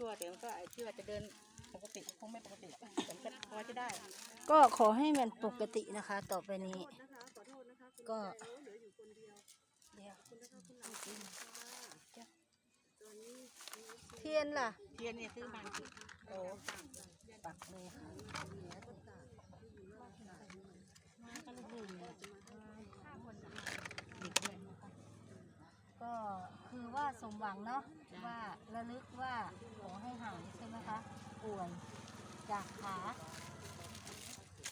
ชัวแต่มันก็ไอ้ที่ว่าจะเดินปกติคงไม่ปกติแต่มันก็พอจะได้ ก็ขอให้มันปกตินะคะ ต่อไปนี้ ก็เดี๋ยวเทียนล่ะ เทียนเนี่ยซื้อมาโอ้ปักเลยค่ะ มาก็ลูกๆเนี่ยห้าคนน่ะเด็กด้วย ก็คือว่า สมหวังเนาะว่าระลึกว่าขอให้หายใช่ไหมคะป่วยจากขา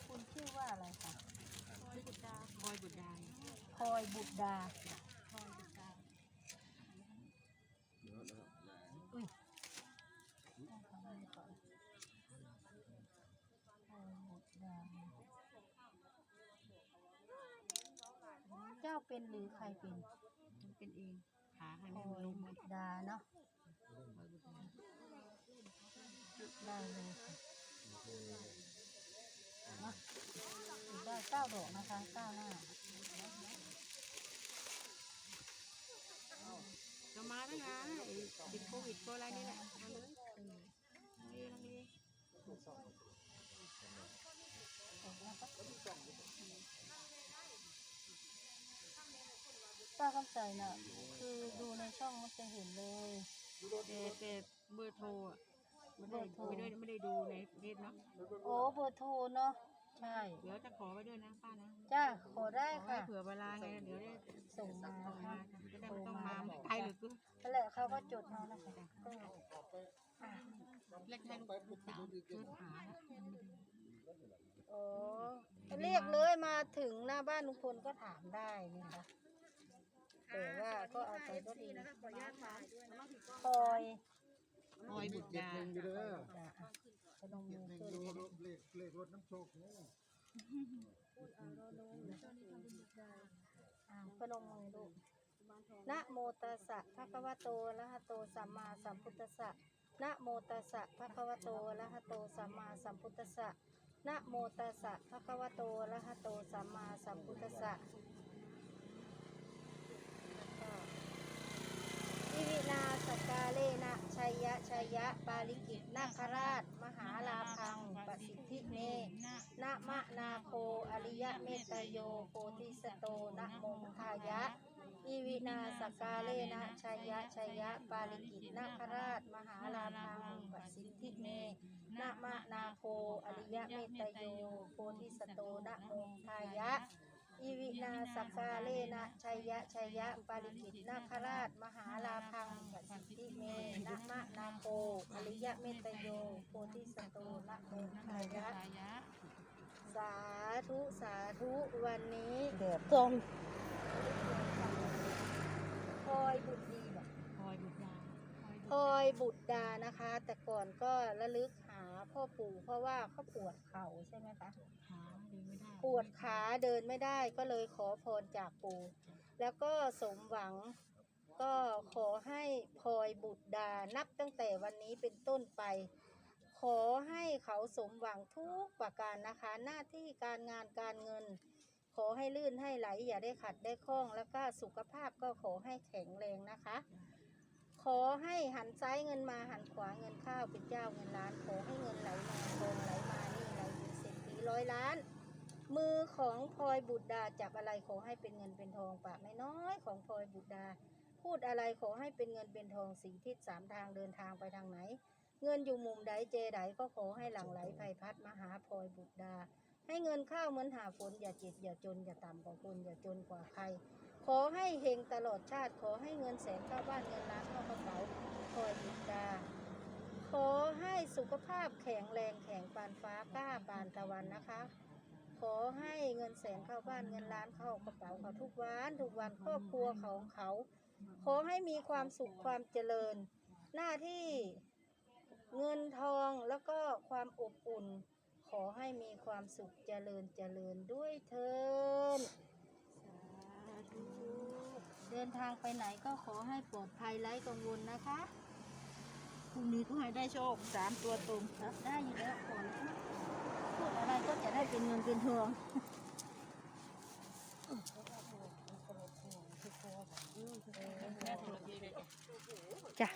คุณชื่อว่าอะไรคะคอยบุตรดาคอยบุตรดาพลอยบุตรดาอุ้ยพลอยบุตรดาเจ้าเป็นหรือใครเป็น เป็นเอง ขาข้างพลนี้อมันยล้มบุไว้ตรดาเนาะคอยบุตรดาได้เลยค่ะเนาะติดได้เก้าดอกนะคะเก้าหน้าก็มาตั้งนานไอ้ติดโควิดก็อะไรนี่แหละมาเลยลังเลลังเล ป้าคำใสน่ะ คือดูในช่องมันจะเห็นเลยแต่แต่เบอร์โทรอะไม่ได้เบอร์โทรไม่ได้ไม่ได้ดูในเฟซเนาะโอ้เบอร์โทรเนาะใช่เดี๋ยวจะขอไว้ด้วยนะป้านะจ้าขอได้ขอให้ค่ะ เผื่อเวลาไงเดี๋ยวได้ส่งมาส่งมาค่ะจะได้ไม่ต้องมาไม่ไกลหรือกูนั่นแหละเขาก็จดมานะคะก็อะเล็กให้ลูกสาวช่วยหาโอ้เรียกเลยมาถึงหน้าบ้านลุงพลก็ถามได้นี่ค่ะ แต่ว่าก็เอาไปก็ดีคอยคอยบุตรดาอยู่เด้อจ้ะอะพนมมือหนึ่งขึ้นดูเลยรถเลขเลขรถน้ำโชคนี่อะพนมมือดูนะโมตัสสะภะคะวะโตอะระหะโตสัมมาสัมพุทธัสสะนะโมตัสสะภะคะวะโตอะระหะโตสัมมาสัมพุทธัสสะนะโมตัสสะภะคะวะโตอะระหะโตสัมมาสัมพุทธัสสะอิวินาสกกาเลนะชัยยะชัยยะ ปาลิกิตนาคราช มหาลาพังปสิทธิเนนะมะนาโคอริยะเมตโยโพธิสโตนะโมทายะอีวินาสกาเลนะชัยยะชัยยะ ปาลิกิตนาคราช มหาลาพังปสิทธิเนนะมะนาโคอริยะเมตโยโพธิสโตนะโมทายะอีวินาสกกาเลนะชัยยะชัยยะ ปาลิกิตนาคราช มหาลาพังปสิทธิ โคอริยะเมตโย โพธิสโตนะโมทายะยะ สาธุสาธุวันนี้แดดกองพลอยบุตรดีแบบคอยบุตรดาพลอยบุตรดานะคะ แต่ก่อนก็ระลึกหาพ่อปู่เพราะว่าเขาปวดเข่าใช่ไหมคะขาเดินไม่ได้ปวดขาเดินไม่ได้ก็เลยขอพรจากปู่ แล้วก็สมหวัง ก็ขอให้พลอยบุตรดานับตั้งแต่วันนี้เป็นต้นไป ขอให้เขาสมหวังทุกประการนะคะ หน้าที่การงานการเงิน ขอให้ลื่นให้ไหล อย่าได้ขัดได้ข้อง แล้วก็สุขภาพก็ขอให้แข็งแรงนะคะ ขอให้หันซ้ายเงินมาหันขวาเงินข้าวเป็นเจ้าเงินล้าน ขอให้เงินไหลมาทองไหลมานี่ไหลเป็นเศรษฐีร้อยล้านมือของพลอยบุตรดาจับอะไรขอให้เป็นเงินเป็นทองปากไม่น้อยของพลอยบุตรดา พูดอะไรขอให้เป็นเงินเป็นทองสีทิศสามทางเดินทางไปทางไหน เงินอยู่มุมใดเจใดก็ขอให้หลั่งไหลไพพัดมาหาพลอยบุตรดา ให้เงินเข้าวเหมือนหาฝนอย่าเจ็บอย่าจนอย่าต่ำกว่าคนอย่าจนกว่าใครขอให้เฮงตลอดชาติขอให้เงินแสนเข้าบ้านเงินล้านเข้ากระเป๋าพลอยบุตรดาขอให้สุขภาพแข็งแรงแข็งปานฟ้ากล้าปานตะวันนะคะ ขอให้เงินแสนเข้าบ้านเงินล้านเข้ากระเป๋าเขาทุกวันทุกวันครอบครัวของเขา ขอให้มีความสุขความเจริญ หน้าที่เงินทองแล้วก็ความอบอุ่น ขอให้มีความสุขเจริญเจริญด้วยเถินเดินทางไปไหนก็ขอให้ปลอดภัยไร้กังวลนะคะพรุ่งนี้ก็ให้ได้โชคสามตัวตรงครับได้อยู่แล้วขอพูดอะไรก็จะได้เป็นเงินเป็นทอง จ้ะ